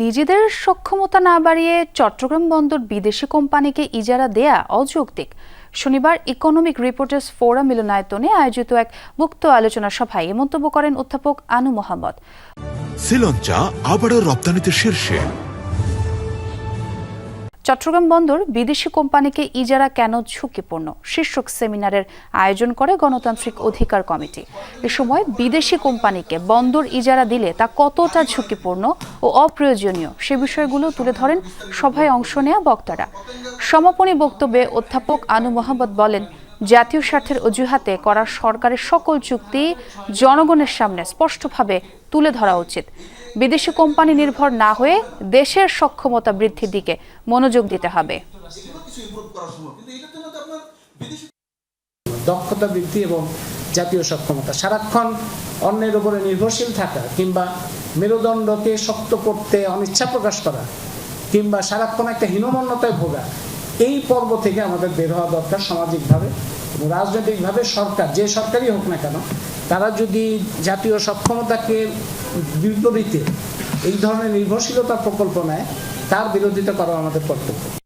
নিজেদের সক্ষমতা না বাড়িয়ে চট্টগ্রাম বন্দর বিদেশি কোম্পানিকে ইজারা দেয়া অযৌক্তিক। শনিবার ইকোনমিক রিপোর্টার্স ফোরাম মিলনায়তনে আয়োজিত এক মুক্ত আলোচনা সভায় এ মন্তব্য করেন অধ্যাপক আনু মোহাম্মদ। আবারও রপ্তানিতে শীর্ষে। চট্টগ্রাম বন্দর বিদেশি কোম্পানিকে ইজারা কেন ঝুঁকিপূর্ণ? শীর্ষক সেমিনারের আয়োজন করে গণতান্ত্রিক অধিকার কমিটি। এ সময় বিদেশি কোম্পানিকে বন্দর ইজারা দিলে তা কতটা ঝুঁকিপূর্ণ ও অপ্রয়োজনীয় সে বিষয়গুলো তুলে ধরেন সভায় অংশ নেওয়া বক্তারা। সমাপনী বক্তব্যে অধ্যাপক আনু মোহাম্মদ বলেন, জাতীয় স্বার্থের অজুহাতে করা সরকারের সকল চুক্তি জনগণের সামনে স্পষ্টভাবে তুলে ধরা উচিত। বিদেশি কোম্পানি নির্ভর না হয়ে দেশের সক্ষমতা বৃদ্ধির দিকে মনোযোগ দিতে হবে। দক্ষতা বৃদ্ধি এবং জাতীয় সক্ষমতা। সারাক্ষণ অন্যের উপরে নির্ভরশীল থাকা কিংবা মেরুদণ্ডকে শক্ত করতে অনিচ্ছা প্রকাশ করা কিংবা সারাক্ষণ একটা হীনমন্যতায় ভোগা এই পর্ব থেকে আমাদের বের হওয়া দরকার সামাজিকভাবে রাজনৈতিকভাবে সরকার, যে সরকারই হোক না কেন, তারা যদি জাতীয় সক্ষমতাকে বিপরীতে এই ধরনের নির্ভরশীলতা প্রকল্প নেয়, তার বিরোধিতা করা আমাদের কর্তব্য।